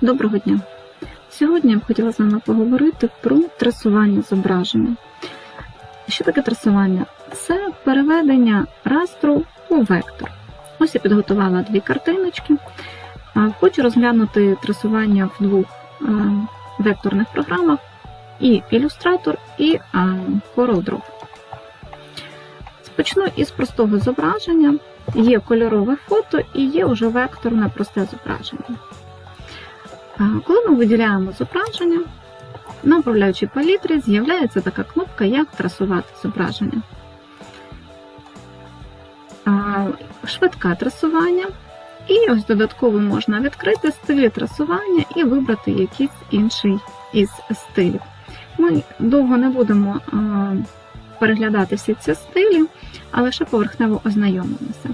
Доброго дня! Сьогодні я б хотіла з вами поговорити про трасування зображення. Що таке трасування? Це переведення растру у вектор. Ось я підготувала дві картиночки. Хочу розглянути трасування в двох векторних програмах: і Illustrator, і CorelDRAW. Почну із простого зображення. Є кольорове фото і є вже векторне просте зображення. Коли ми виділяємо зображення, на управляючій палітрі з'являється така кнопка Як трасувати зображення. Швидке трасування. І ось додатково можна відкрити стилі трасування і вибрати якийсь інший із стилів. Ми довго не будемо переглядати всі ці стилі, а лише поверхнево ознайомимося.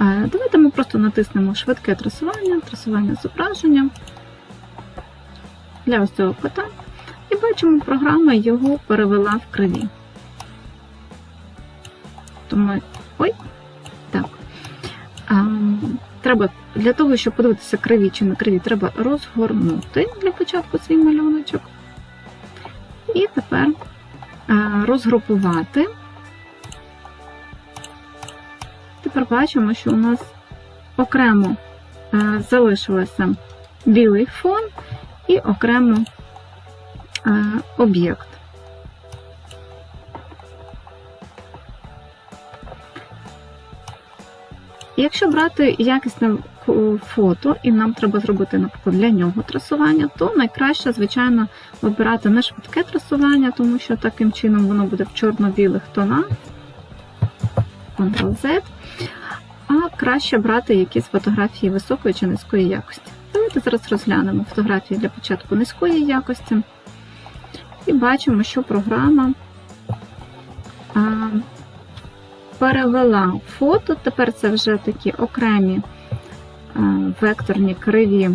Давайте ми просто натиснемо швидке трасування, трасування зображення для ось цього кота. І бачимо, програма його перевела в криві. Тому, ой, так. А, треба Для того, щоб подивитися криві чи не криві, треба розгорнути для початку свій малюночок. І тепер а, розгрупувати. Тепер бачимо, що у нас окремо а, залишилося білий фон і окремо е, об'єкт. Якщо брати якісне фото, і нам треба зробити, наприклад, для нього трасування, то найкраще, звичайно, вибирати не швидке трасування, тому що таким чином воно буде в чорно-білих тонах, Ctrl-Z, а краще брати якісь фотографії високої чи низької якості. Давайте зараз розглянемо фотографії для початку низької якості. І бачимо, що програма перевела фото. Тепер це вже такі окремі векторні криві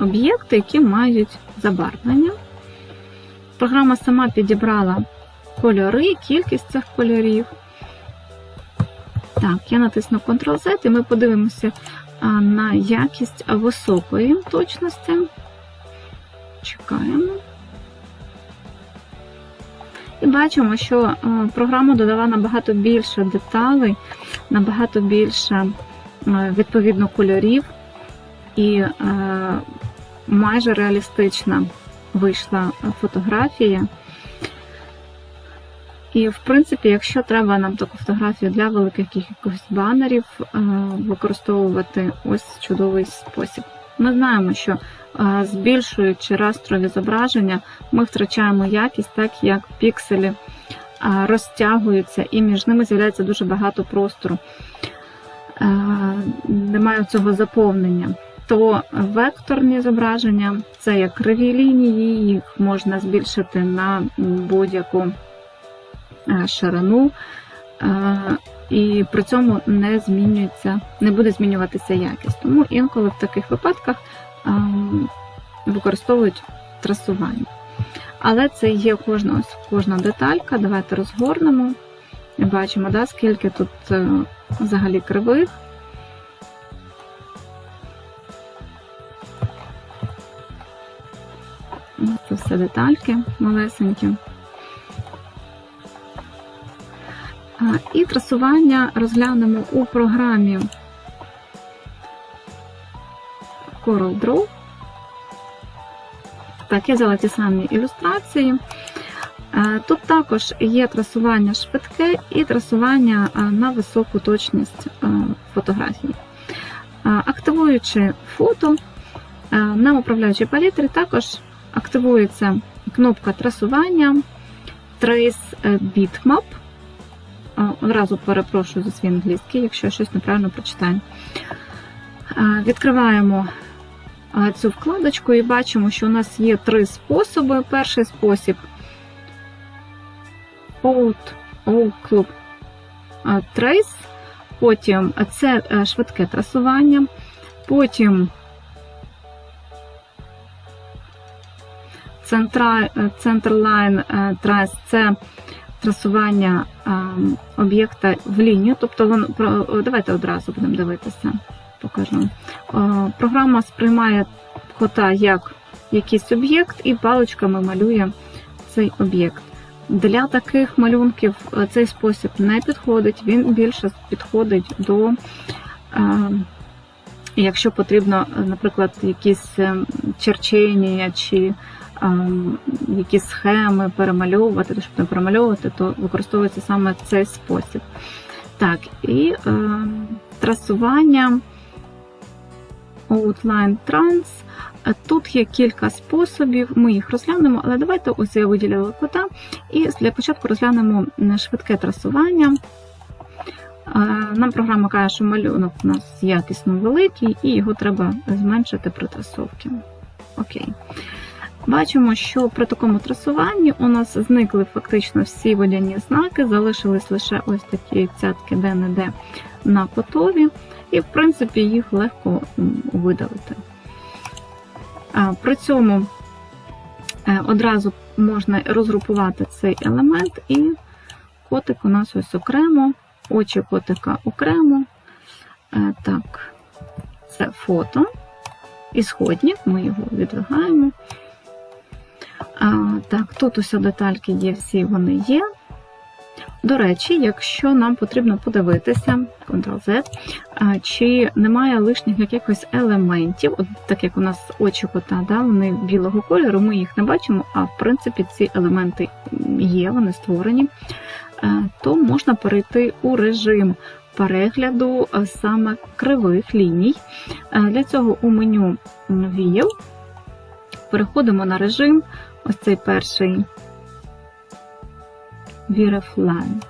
об'єкти, які мають забарвлення. Програма сама підібрала кольори, кількість цих кольорів. Так, я натисну Ctrl-Z, і ми подивимося на якість високої точності. Чекаємо. І бачимо, що програма додала набагато більше деталей, набагато більше відповідно кольорів, і майже реалістична вийшла фотографія. І, в принципі, якщо треба нам таку фотографію для великих якихось банерів, використовувати ось чудовий спосіб. Ми знаємо, що збільшуючи растрові зображення, ми втрачаємо якість, так як пікселі розтягуються, і між ними з'являється дуже багато простору. Немає цього заповнення. То векторні зображення це як криві лінії, їх можна збільшити на будь-яку ширину, і при цьому не змінюється, не буде змінюватися якість. Тому інколи в таких випадках використовують трасування. Але це є кожна ось кожна деталька. Давайте розгорнемо бачимо, да, скільки тут е, взагалі кривих. Це все детальки малесенькі. І трасування розглянемо у програмі CorelDRAW. Так, я взяла ті самі ілюстрації. Тут також є трасування швидке і трасування на високу точність фотографії. Активуючи фото, на управляючій палітрі також активується кнопка трасування Trace Bitmap. Одразу перепрошую за свій англійський, якщо я щось неправильно прочитаю. Відкриваємо цю вкладочку і бачимо, що у нас є три способи. Перший спосіб Out, Outlook Trace, потім це е, швидке трасування, потім Centerline Trace це трасування об'єкта в лінію, тобто воно давайте одразу будемо дивитися. Покажу. Програма сприймає кота як якийсь об'єкт і паличками малює цей об'єкт. Для таких малюнків е, цей спосіб не підходить, він більше підходить до, е, якщо потрібно, наприклад, якісь е, черчення чи якісь схеми перемальовувати, щоб не перемальовувати, то використовується саме цей спосіб. Так, і трасування Outline Trans. Тут є кілька способів, ми їх розглянемо, але давайте ось я виділила кота. І для початку розглянемо швидке трасування. Нам програма каже, що малюнок у нас якісно великий, і його треба зменшити при трасовці. Окей. Бачимо, що при такому трасуванні у нас зникли фактично всі водяні знаки, залишились лише ось такі цятки де-не-де на котові, і, в принципі, їх легко видалити. При цьому е, одразу можна розгрупувати цей елемент, і котик у нас ось окремо, очі котика окремо. Е, так, це фото. Ісходник, ми його відвигаємо. Так, тут усе детальки є, всі вони є. До речі, якщо нам потрібно подивитися, Ctrl-Z, чи немає лишніх якихось елементів, от так як у нас очі кота, да, вони білого кольору, ми їх не бачимо, а в принципі ці елементи є, вони створені, то можна перейти у режим перегляду саме кривих ліній. Для цього у меню View переходимо на режим, ось цей перший. Вірафлайн.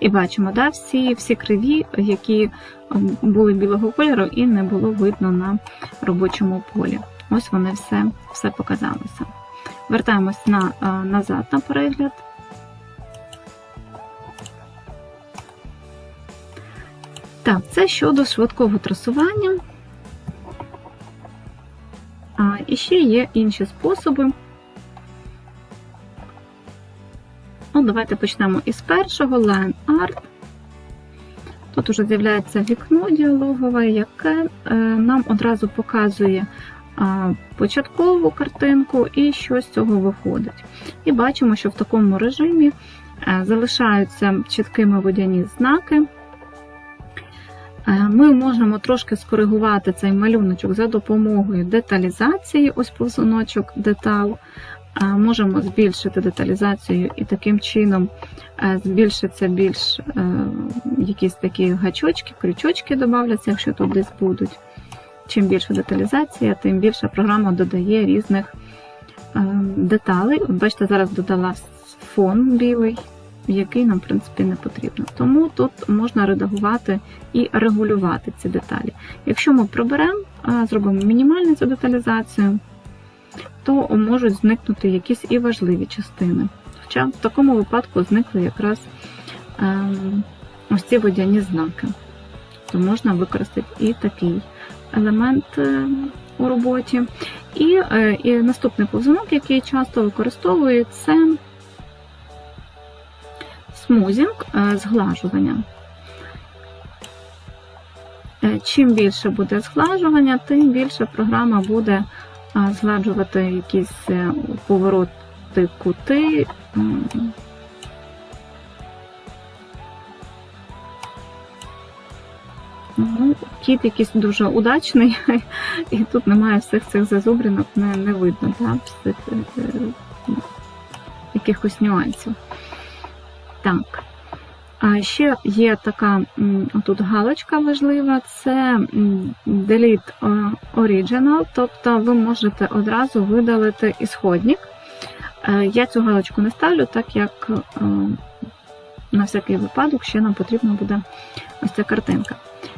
І бачимо, да, всі всі криві, які були білого кольору, і не було видно на робочому полі. Ось вони все все показалися. Вертаємось на, назад на перегляд. Так, це щодо швидкого трасування. І ще є інші способи. Ну, Давайте почнемо із першого Line Art. Тут уже з'являється вікно діалогове, яке е, нам одразу показує початкову картинку і що з цього виходить. І бачимо, що в такому режимі е, залишаються чіткими водяні знаки. Е, ми можемо трошки скоригувати цей малюночок за допомогою деталізації, ось повзуночок детал. Можемо збільшити деталізацію і таким чином е, збільшиться більш е, якісь такі гачочки, крючочки додаються, якщо тут десь будуть. Чим більша деталізація, тим більше програма додає різних е, деталей. От бачите, зараз додала фон білий, який нам, в принципі, не потрібно. Тому тут можна редагувати і регулювати ці деталі. Якщо ми приберемо, зробимо мінімальну цю деталізацію то можуть зникнути якісь і важливі частини. Хоча в такому випадку зникли якраз ось ці водяні знаки. То можна використати і такий елемент е, у роботі. І, е, і наступний повзунок, який часто використовують, це смузінг е, зглажування. Чим більше буде зглажування, тим більше програма буде згладжувати якісь е, повороти кути. Ну, Кіт якийсь дуже удачний, і тут немає всіх цих зазубринок, не не видно да, всіх е, якихось нюансів. Так. А ще є така тут галочка важлива, це Delete Original, тобто ви можете одразу видалити ісходник. Е, я цю галочку не ставлю, так як е, на всякий випадок ще нам потрібна буде ось ця картинка.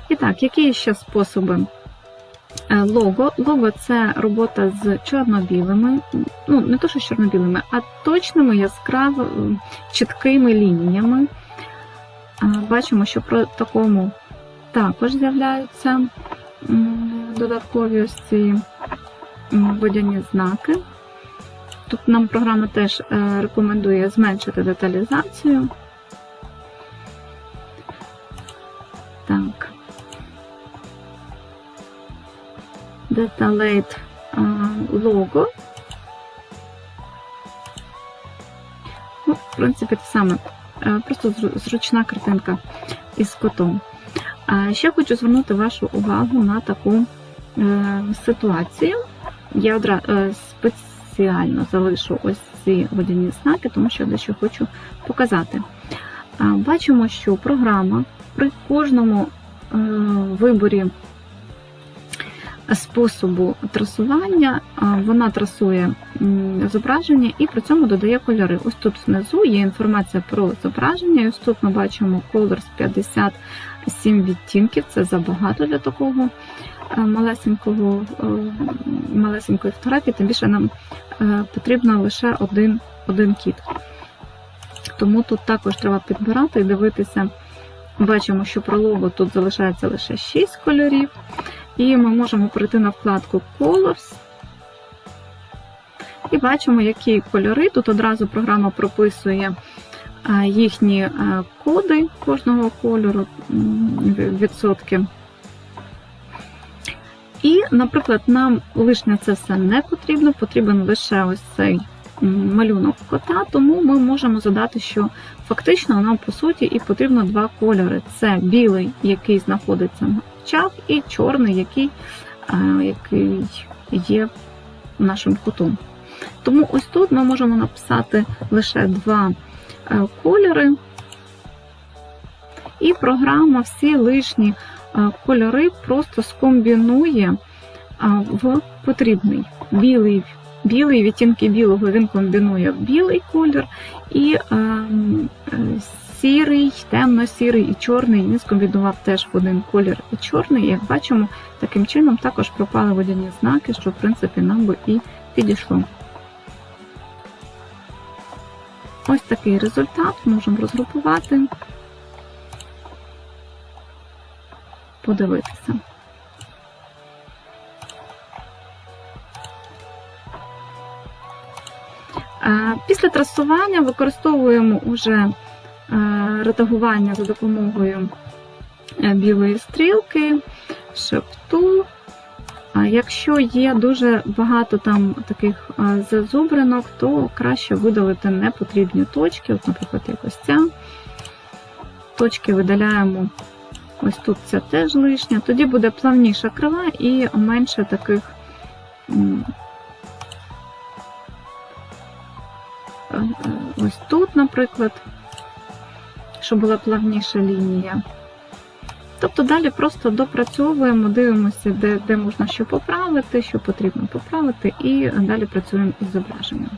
І так, які ще способи? Е, лого. Лого це робота з чорно-білими, ну, не то, що з чорно-білими, а точними яскраво чіткими лініями. Бачимо, що при такому також з'являються додаткові ось ці водяні знаки. Тут нам програма теж е, рекомендує зменшити деталізацію. Так. Detailed logo. Ну, в принципі, те саме. Е, Просто зручна картинка із котом. Ще хочу звернути вашу увагу на таку е, ситуацію. Я одра... е, спеціально залишу ось ці водяні знаки, тому що дещо хочу показати. Бачимо, що програма при кожному е, виборі способу трасування вона трасує зображення і при цьому додає кольори. Ось тут внизу є інформація про зображення. І ось тут ми бачимо Colors 57 відтінків. Це забагато для такого е, малесенького, е, малесенької фотографії, тим більше нам е, потрібно лише один, один кіт. Тому тут також треба підбирати і дивитися. Бачимо, що про лого тут залишається лише 6 кольорів. І ми можемо перейти на вкладку Colors. І бачимо, які кольори. Тут одразу програма прописує е, їхні е, коди кожного кольору, відсотки. І, наприклад, нам лишнє це все не потрібно, потрібен лише ось цей малюнок кота, тому ми можемо задати, що фактично нам по суті і потрібно два кольори: це білий, який знаходиться на і чорний, який, е, який є нашим котом. Тому ось тут ми можемо написати лише два е, кольори, і програма всі лишні е, кольори просто скомбінує в потрібний білий. Білий відтінки білого він комбінує в білий колір, і е, е, сірий, темно-сірий і чорний він скомбінував теж в один колір і чорний. Як бачимо, таким чином також пропали водяні знаки, що в принципі нам би і підійшло. Ось такий результат можемо розгрупувати, подивитися. Е, Після трасування використовуємо уже редагування за допомогою е, білої стрілки, шепту. Якщо є дуже багато там таких е, зазубринок, то краще видалити непотрібні точки. От, наприклад, якось ця. Точки видаляємо. Ось тут це теж лишнє. Тоді буде плавніша крила і менше таких е, е, ось тут, наприклад, щоб була плавніша лінія. Тобто далі просто допрацьовуємо, дивимося, де, де можна що поправити, що потрібно поправити, і далі працюємо із зображенням.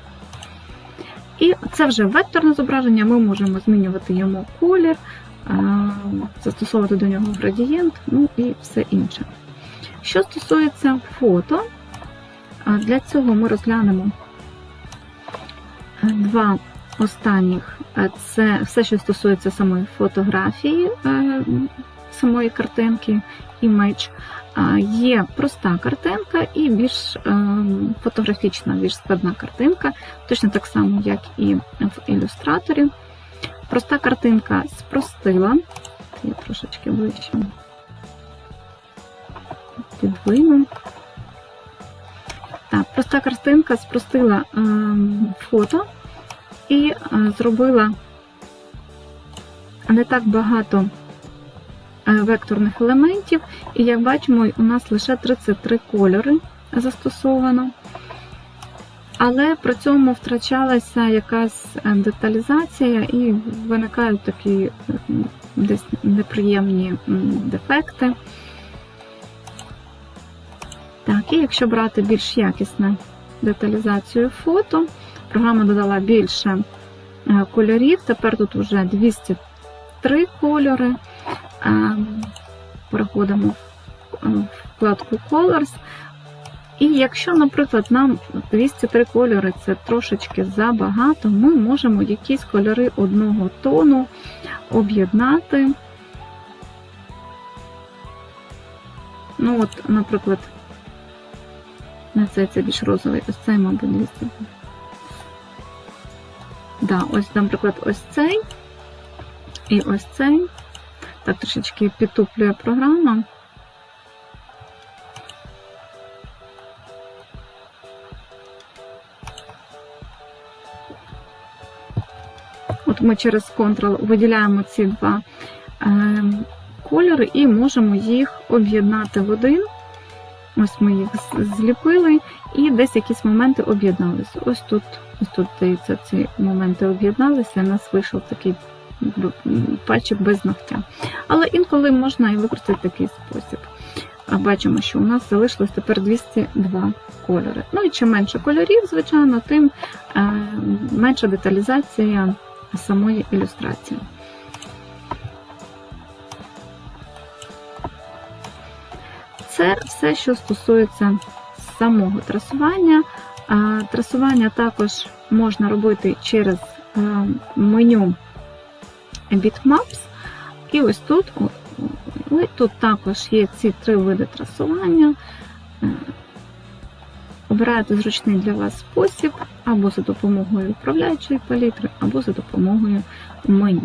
І це вже векторне зображення, ми можемо змінювати йому колір, застосовувати до нього градієнт, ну і все інше. Що стосується фото, для цього ми розглянемо два останніх. Це все, що стосується самої фотографії, е, самої картинки, імідж. А, Є проста картинка і більш е, фотографічна, більш складна картинка, точно так само, як і в ілюстраторі. Проста картинка спростила. Я трошечки ближче підвину. Так, проста картинка спростила е, фото і е, зробила не так багато е, векторних елементів, і як бачимо, у нас лише 33 кольори застосовано. Але при цьому втрачалася якась е, деталізація і виникають такі десь неприємні дефекти. Так, і якщо брати більш якісну деталізацію фото, програма додала більше е, кольорів. Тепер тут вже 203 кольори. Е, Переходимо в е, вкладку Colors. І якщо, наприклад, нам 203 кольори це трошечки забагато, ми можемо якісь кольори одного тону об'єднати. Ну, от, наприклад, не цей це більш розовий, ось цей, мабуть, 200. Да, Ось, наприклад, ось цей і ось цей. Так, трошечки підтуплює програма. От ми через Ctrl виділяємо ці два е, кольори і можемо їх об'єднати в один. Ось ми їх зліпили і десь якісь моменти об'єдналися. Ось тут, ось тут, здається, ці моменти об'єдналися, і у нас вийшов такий б- пальчик без ногтя. Але інколи можна і використати такий спосіб. Бачимо, що у нас залишилось тепер 202 кольори. Ну і чим менше кольорів, звичайно, тим е, менша деталізація самої ілюстрації. Це все, що стосується самого трасування. Трасування також можна робити через е, меню Bitmaps. І ось тут, тут також є ці три види трасування. Е, Обираєте зручний для вас спосіб або за допомогою управляючої палітри, або за допомогою меню.